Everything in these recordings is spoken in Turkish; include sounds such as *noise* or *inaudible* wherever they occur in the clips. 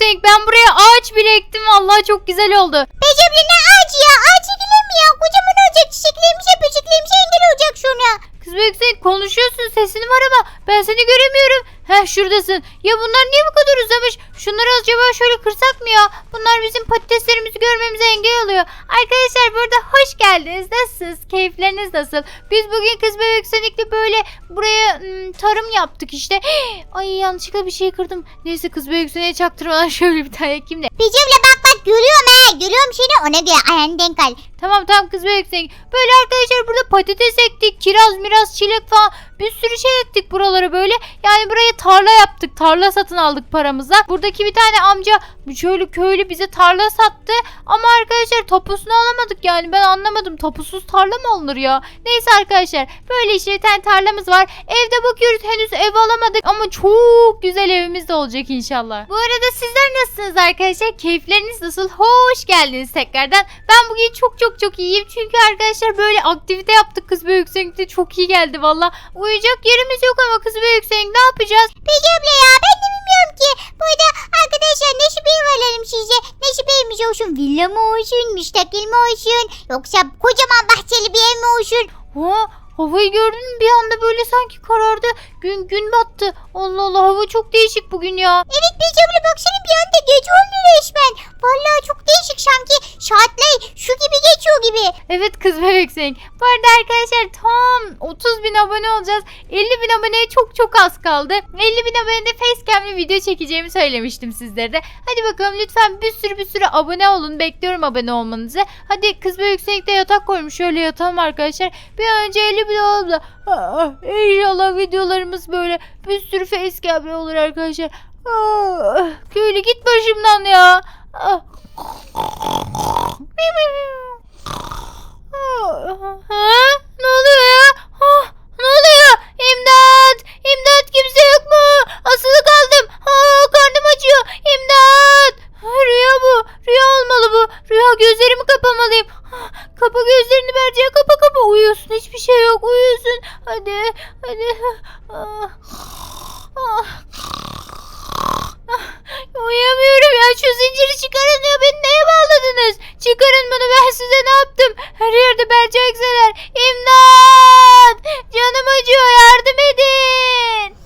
Büyüksek ben buraya ağaç bile ektim. Vallahi çok güzel oldu. Becemli ne ağaç ya? Ağaç ekilir mi ya? Kocaman olacak çiçeklerimize böceklerimize engel olacak sonra. Kız Büyüksek konuşuyorsun sesin var ama ben seni göremiyorum. Heh şuradasın. Ya bunlar niye bu kadar uzamış? Şunları acaba şöyle kırsak mı ya? Bunlar bizim patateslerimizi görmemize engel oluyor. Arkadaşlar burada hoş geldiniz. Nasılsınız? Keyifleriniz nasıl? Biz bugün Kız Bebek Sonic'le böyle buraya ım, tarım yaptık işte. *gasps* Ay yanlışlıkla bir şey kırdım. Neyse Kız Bebek Sonic'e çaktırmadan *laughs* şöyle bir tane ekeyim de. Becemli bak bak görüyorum ha. Görüyorum seni ona göre ayağını denk al. Tamam tamam kız bebek sen. Böyle arkadaşlar burada patates ektik, kiraz, miraz, çilek falan bir sürü şey ektik buralara böyle. Yani buraya tarla yaptık. Tarla satın aldık paramıza. Buradaki bir tane amca şöyle köylü bize tarla sattı. Ama arkadaşlar tapusunu alamadık yani ben anlamadım. Tapusuz tarla mı alınır ya? Neyse arkadaşlar böyle işte bir tane tarlamız var. Evde bakıyoruz henüz ev alamadık ama çok güzel evimiz de olacak inşallah. Bu arada sizler nasılsınız arkadaşlar? Keyifleriniz nasıl? Hoş geldiniz tekrardan. Ben bugün çok çok çok iyiyim. Çünkü arkadaşlar böyle aktivite yaptık kız ve yükseklikte çok iyi geldi valla. Uyuyacak yerimiz yok ama kız ve yükseklik ne yapacağız? Becemli ya ben de bilmiyorum ki. Burada arkadaşlar neşe bir verelim size. Neşe evimiz olsun. Villa mı olsun? Müstakil mi olsun? Yoksa kocaman bahçeli bir ev mi olsun? Ha, havayı gördün mü? Bir anda böyle sanki karardı. Gün gün battı. Allah Allah hava çok değişik bugün ya. Evet Becemli baksana bir anda gece oldu resmen. Vallahi çok değişik sanki saatler şu gibi geçiyor gibi. Evet kız bebek sen. Bu arada arkadaşlar tam 30 bin abone olacağız. 50 bin aboneye çok çok az kaldı. 50 bin abonede facecam'li video çekeceğimi söylemiştim sizlere de. Hadi bakalım lütfen bir sürü bir sürü abone olun. Bekliyorum abone olmanızı. Hadi kız bebek Senik'te yatak koymuş. Şöyle yatalım arkadaşlar. Bir önce 50 da. Ah, İnşallah videolarımız böyle bir sürü facecam'li olur arkadaşlar. Köylü git başımdan ya. Ah. Ha? Ne oluyor ya? Ah, ne oluyor? İmdat! İmdat kimse yok mu? Asılı kaldım. Aa, karnım acıyor. İmdat! Ha, Rüya bu. Rüya olmalı bu. Rüya gözlerimi kapamalıyım. Ah, Kapa gözlerini Berce. Kapa kapa. Uyuyorsun. Hiçbir şey yok. Uyuyorsun. Hadi. Hadi. Ah. Ah. Ah, Uyuyamıyorum ya şu zinciri çıkarın ya beni neye bağladınız? Çıkarın bunu ben size ne yaptım? Her yerde belce ekseler. İmdat! Canım acıyor yardım edin.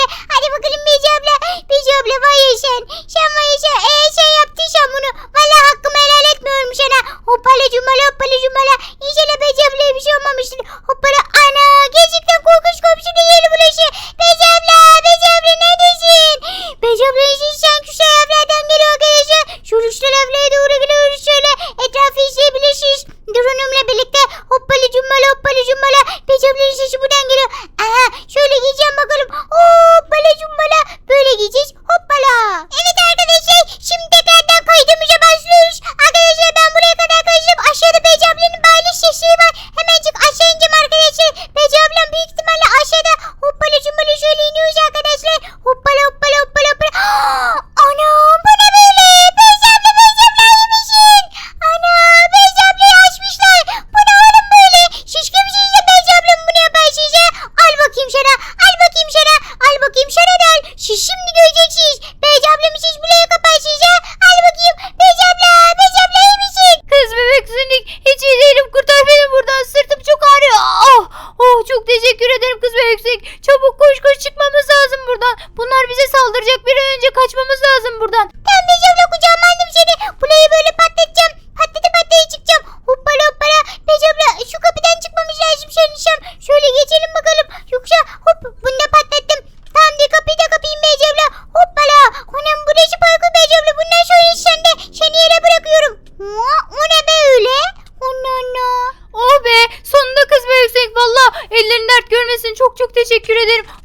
Böyle. Hadi bakalım Beyci abla. Beyci abla var ya sen. Sen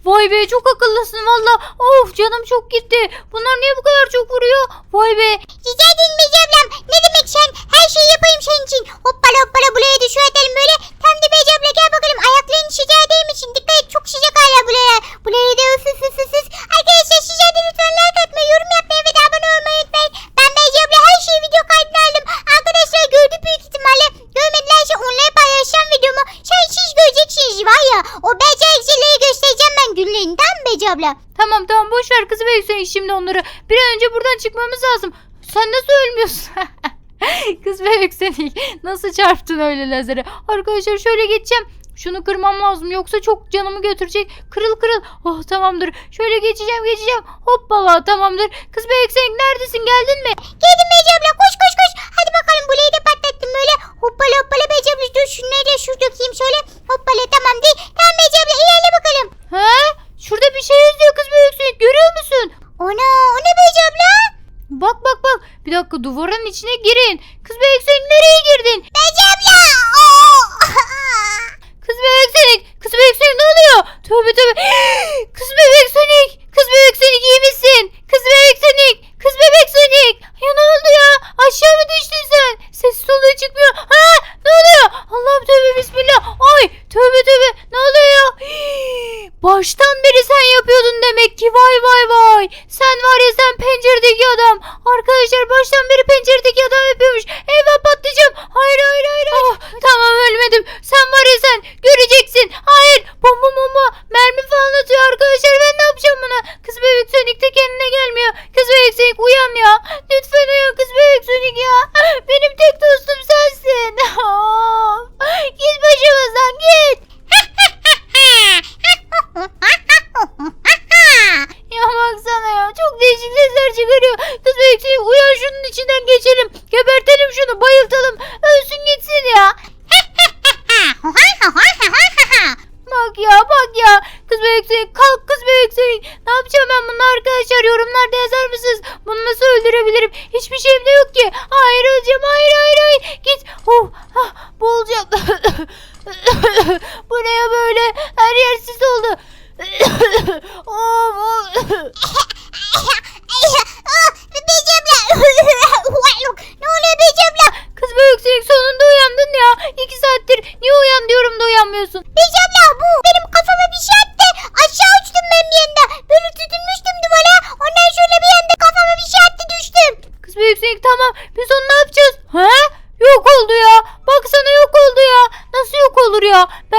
Vay be çok akıllısın valla of canım çok gitti. Bunlar niye bu kadar çok vuruyor? Vay be Rica ederim Beyci ablam. Ne demek sen? Her şeyi yapayım senin için. Hoppala hoppala buraya şu edelim böyle. Tam da Beyci abla gel bakalım. Ayakların sıcağı değil mi şimdi? Dikkat et çok sıcak hala buraya. Buraya da üf üf üf. Arkadaşlar sıcağı lütfen like atmayı, yorum yapmayı ve de abone olmayı unutmayın. Tamam tamam boş ver kız be yüksek şimdi onları. Bir an önce buradan çıkmamız lazım. Sen nasıl ölmüyorsun? *laughs* kız be yüksek nasıl çarptın öyle lazere? Arkadaşlar şöyle geçeceğim. Şunu kırmam lazım yoksa çok canımı götürecek. Kırıl kırıl. Oh tamamdır. Şöyle geçeceğim geçeceğim. Hoppala tamamdır. Kız be yüksek neredesin geldin mi? Geldim Beyci abla koş koş koş. Hadi bakalım burayı da patlattım böyle. Hoppala hoppala Beyci abla dur şunları da şur dökeyim şöyle. Hoppala tamam değil. Tamam Beyci abla ilerle bakalım. He? Şurada bir şey yazıyor kız be yüksek görüyor musun? Ana o ne Beyci abla? Bak bak bak. Bir dakika duvarın içine girin. Kız be yüksek nereye girdin? Beyci abla. *laughs* Kız Sonic! Kız Sonic ne oluyor? Tövbe tövbe. *gasps* Kız Sonic! Kız bebek Sonic iyi misin? Kız Sonic! Kız bebek Sonic! Ya ne oldu ya? Aşağı mı düştün sen? Ses soluğu çıkmıyor. Ha? Ne oluyor? Allah'ım tövbe bismillah. Ay tövbe tövbe. Ne oluyor ya? Baştan beri sen yapıyordun demek ki. Vay vay vay. Sen var ya sen penceredeki adam. Arkadaşlar baştan beri penceredeki adam yapıyormuş. Eyvah patlayacağım. Hayır hayır hayır. hayır. Ah, tamam ölmedim. Sen var ya sen göreceksin. Hayır bomba bomba mermi falan atıyor arkadaşlar. Ben ne yapacağım buna? Kız bebek Sonic de kendine gelmiyor. Kız bebek Sonic uyan ya. Lütfen uyan kız bebek Sonic ya. Benim tek dostum sensin. Of. git başımızdan git. Ya baksana ya çok değişik sesler çıkarıyor. Kız Sonic uyan şunun içinden geçelim. Gebertelim şunu bayıltalım. Ölsün gitsin ya. *laughs* Bak ya bak ya. Kız Sonic kalk kız Sonic. Ne yapacağım ben bunu arkadaşlar yorumlarda yazar mısınız? Bunu nasıl öldürebilirim? Hiçbir şeyim de yok ki. Hayır öleceğim hayır hayır hayır. Git. Oh, ah, boğulacağım. *laughs* Bu ne ya böyle? Her yer sis oldu. *laughs* of, of.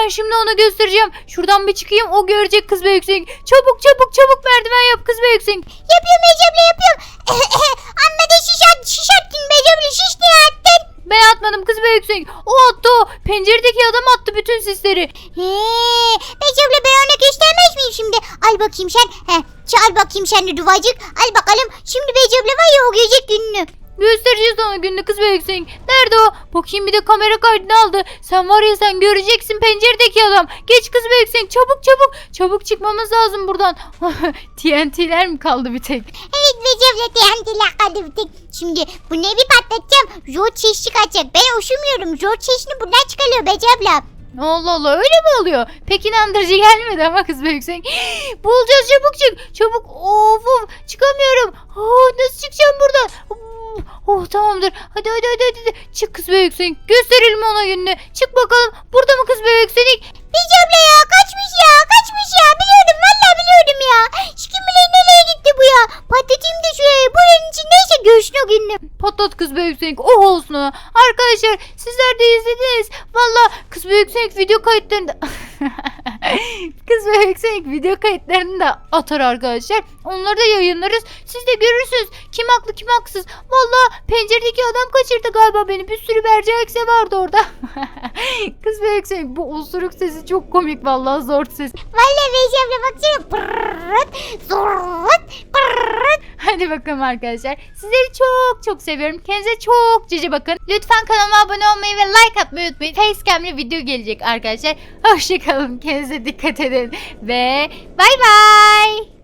Ben şimdi ona göstereceğim. Şuradan bir çıkayım o görecek kız büyük sinek. Çabuk çabuk çabuk merdiven yap kız büyük sinek. Yapıyorum abla yapıyorum. *laughs* Amma da şiş, at, şiş attın şiş attın. Ben atmadım kız büyük sinek. O attı o. Penceredeki adam attı bütün sisleri. Heee. Abla ben ona göstermez miyim şimdi? Al bakayım sen. He, çal bakayım sen de duvacık. Al bakalım. Şimdi abla var ya o görecek gününü. Göstereceğiz ona günlü kız büyük sinek. Nerede o? Bakayım bir de kamera kaydını aldı. Sen var ya sen göreceksin penceredeki adam. Geç kız büyük sinek çabuk çabuk. Çabuk çıkmamız lazım buradan. *laughs* TNT'ler mi kaldı bir tek? Evet abla TNT'ler kaldı bir tek. Şimdi bu ne bir patlatacağım. Zor çeşit çıkacak. Ben uşumuyorum. Zor çeşitini buradan çıkarıyor abla. Allah Allah öyle mi oluyor? Pek inandırıcı gelmedi ama kız be yüksek. *gasps* Bulacağız çabuk çık. Çabuk of of çıkamıyorum. Oh, nasıl çıkacağım buradan? Oh, tamamdır. Hadi hadi hadi hadi. Çık kız be yüksek. Gösterelim ona gününü. Çık bakalım. Burada mı kız be yüksek? Beyci abla ya kaçmış ya. Kaçmış ya. Biliyordum valla biliyordum ya. Kim bilir nereye gitti bu ya. Patlatayım da şuraya. Buranın içindeyse göğsüne gününü. Patlat kız be yüksek. Oh olsun ona. Arkadaşlar sizler de izlediniz. Valla kız be yüksek video kayıtlarında. *laughs* *laughs* Kız ve Heksenik video kayıtlarını da atar arkadaşlar. Onları da yayınlarız. Siz de görürsünüz. Kim haklı kim haksız. Valla penceredeki adam kaçırdı galiba beni. Bir sürü Berce Hekse vardı orada. *laughs* Kız ve Heksenik bu osuruk sesi çok komik vallahi zor ses. Vallahi Beyci abla baksana. Pırrrt. Hadi bakalım arkadaşlar. Sizleri çok çok seviyorum. Kendinize çok cici bakın. Lütfen kanalıma abone olmayı ve like atmayı unutmayın. Facecam'li video gelecek arkadaşlar. Hoşçakalın. Kendinize dikkat edin. Ve bay bay.